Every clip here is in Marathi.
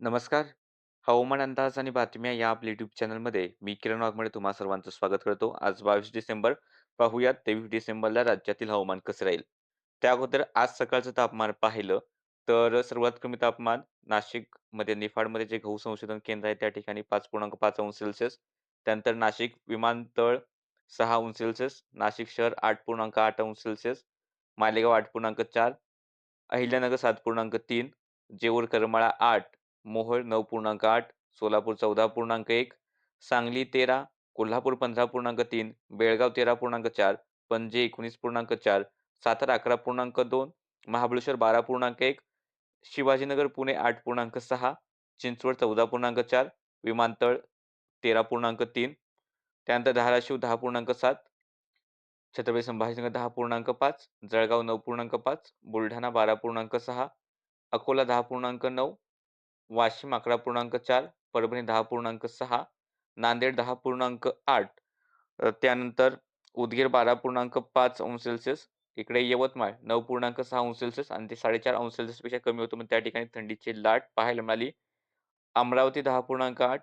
नमस्कार. हवामान अंदाज आणि बातम्या या आपल्या YouTube चॅनलमध्ये मी किरण वाघमारे तुम्हा सर्वांचं स्वागत करतो. आज 22 डिसेंबर. पाहूयात 23 डिसेंबरला राज्यातील हवामान कसं राहील. त्या अगोदर आज सकाळचं तापमान पाहिलं तर सर्वात कमी तापमान नाशिकमध्ये निफाडमध्ये जे गहू संशोधन केंद्र आहे त्या ठिकाणी 5.5 अंश सेल्सिअस. त्यानंतर नाशिक विमानतळ 6 अंश सेल्सिअस, नाशिक शहर 8.8 अंश सेल्सिअस, मालेगाव 8.4, अहिल्यानगर 7.3, जेऊर करमाळा 8, मोहोळ नऊ पूर्णांक आठ सोलापूर चौदा पूर्णांक एक सांगली तेरा कोल्हापूर पंधरा पूर्णांक तीन बेळगाव तेरा पूर्णांक चार पणजे एकोणीस पूर्णांक चार सातारा अकरा पूर्णांक दोन महाबळेश्वर बारा पूर्णांक एक शिवाजीनगर पुणे आठ पूर्णांक सहा चिंचवड चौदा पूर्णांक चार विमानतळ तेरा पूर्णांक तीन त्यानंतर धाराशिव दहा पूर्णांक सात छत्रपती संभाजीनगर दहा पूर्णांक पाच जळगाव नऊ पूर्णांक पाच बुलढाणा बारा पूर्णांक सहा अकोला दहा पूर्णांक नऊ वाशिम अकरा पूर्णांक चार परभणी दहा पूर्णांक सहा नांदेड दहा पूर्णांक आठ त्यानंतर उदगीर बारा पूर्णांक पाच अंश सेल्सिअस इकडे यवतमाळ नऊ पूर्णांक सहा अंश सेल्सिअस आणि ते साडेचार अंश सेल्सिअसपेक्षा कमी होतं मग त्या ठिकाणी थंडीची लाट पाहायला मिळाली. अमरावती दहा पूर्णांक आठ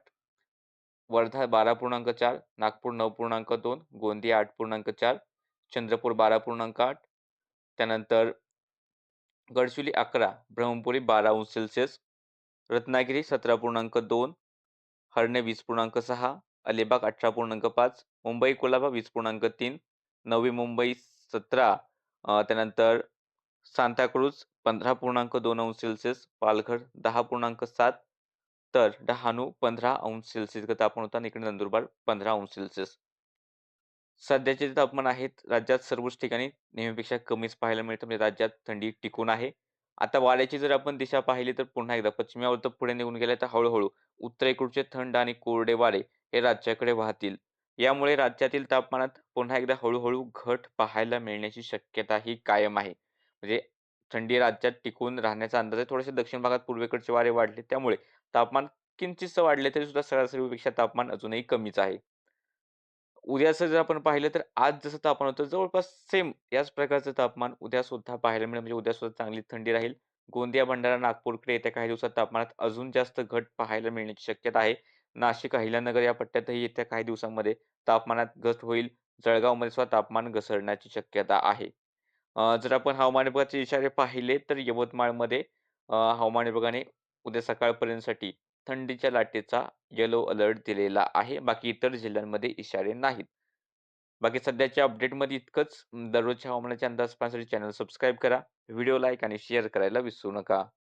वर्धा बारा पूर्णांक चार नागपूर नऊ पूर्णांक दोन गोंदिया आठ पूर्णांक चार चंद्रपूर बारा पूर्णांक आठ त्यानंतर गडचिरोली अकरा ब्रह्मपुरी बारा अंश सेल्सिअस रत्नागिरी 17.2, हरणे 20.6, अलिबाग 18.5, मुंबई कोलाबा वीस पूर्णांक तीन नवी मुंबई सतरा त्यानंतर सांताक्रूज 15.2 अंश सेल्सिअस, पालघर 10.7, तर डहाणू 15 अंश सेल्सिअस तापमान होतं आणि इकडे नंदुरबार 15 अंश सेल्सिअस. सध्याचे जे तापमान आहेत राज्यात सर्वच ठिकाणी नेहमीपेक्षा कमीच पाहायला मिळतं. म्हणजे राज्यात थंडी टिकून आहे. आता वाऱ्याची जर आपण दिशा पाहिली तर पुन्हा एकदा पश्चिमेवर तर पुढे निघून गेले तर हळूहळू उत्तरेकडचे थंड आणि कोरडे वारे हे राज्याकडे वाहतील. यामुळे राज्यातील तापमानात पुन्हा एकदा हळूहळू घट पाहायला मिळण्याची शक्यता ही कायम आहे. म्हणजे थंडी राज्यात टिकून राहण्याचा अंदाज आहे. थोडेसे दक्षिण भागात पूर्वेकडचे वारे वाढले त्यामुळे तापमान किंचितसं वाढले तरी सुद्धा सरासरीपेक्षा तापमान अजूनही कमीच आहे. उद्याचं जर आपण पाहिलं तर आज जसं तापमान होतं जवळपास सेम याच प्रकारचं तापमान उद्या सुद्धा पाहायला मिळेल. म्हणजे उद्या सुद्धा चांगली थंडी राहील. गोंदिया, भंडारा, नागपूरकडे येत्या काही दिवसात तापमानात अजून जास्त घट पाहायला मिळण्याची शक्यता आहे. नाशिक, अहिल्यानगर या पट्ट्यातही येत्या काही दिवसांमध्ये तापमानात घट होईल. जळगावमध्ये सुद्धा तापमान घसरण्याची शक्यता आहे. जर आपण हवामान विभागाचे इशारे पाहिले तर यवतमाळमध्ये हवामान विभागाने उद्या सकाळपर्यंतसाठी थंडीच्या लाटेचा येलो अलर्ट दिलेला आहे. बाकी इतर जिल्ह्यांमध्ये इशारे नाहीत. बाकी सध्याच्या अपडेटमध्ये इतकंच. दररोजच्या हवामानाच्या अंदाज पाहण्यासाठी चॅनल सबस्क्राईब करा. व्हिडिओ लाईक आणि शेअर करायला विसरू नका.